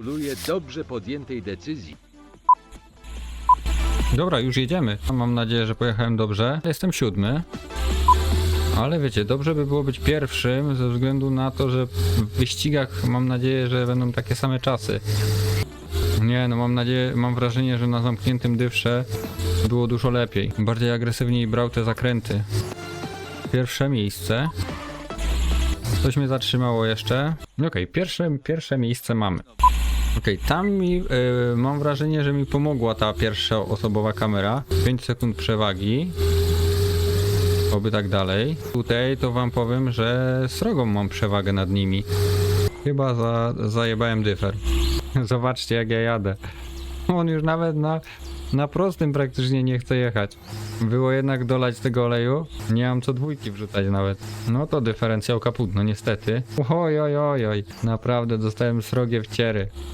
Gratuluję dobrze podjętej decyzji. Dobra, już jedziemy. Mam nadzieję, że pojechałem dobrze. Jestem siódmy. Ale wiecie, dobrze by było być pierwszym ze względu na to, że w wyścigach mam nadzieję, że będą takie same czasy. Nie, no mam nadzieję, mam wrażenie, że na zamkniętym dywsze było dużo lepiej. Bardziej agresywniej brał te zakręty. Pierwsze miejsce. Coś mnie zatrzymało jeszcze. Okej, pierwsze, pierwsze miejsce mamy. Okej, tam mi, y, mam wrażenie, że mi pomogła ta pierwsza osobowa kamera. 5 sekund przewagi. Oby tak dalej. Tutaj to wam powiem, że srogą mam przewagę nad nimi. Chyba za, zajebałem dyfer. Zobaczcie jak ja jadę. On już nawet na, na prostym praktycznie nie chce jechać. Było jednak dolać tego oleju. Nie mam co dwójki wrzucać nawet. No to dyferencjał kaput, no niestety. Oj, oj, oj, oj. Naprawdę dostałem srogie wciery.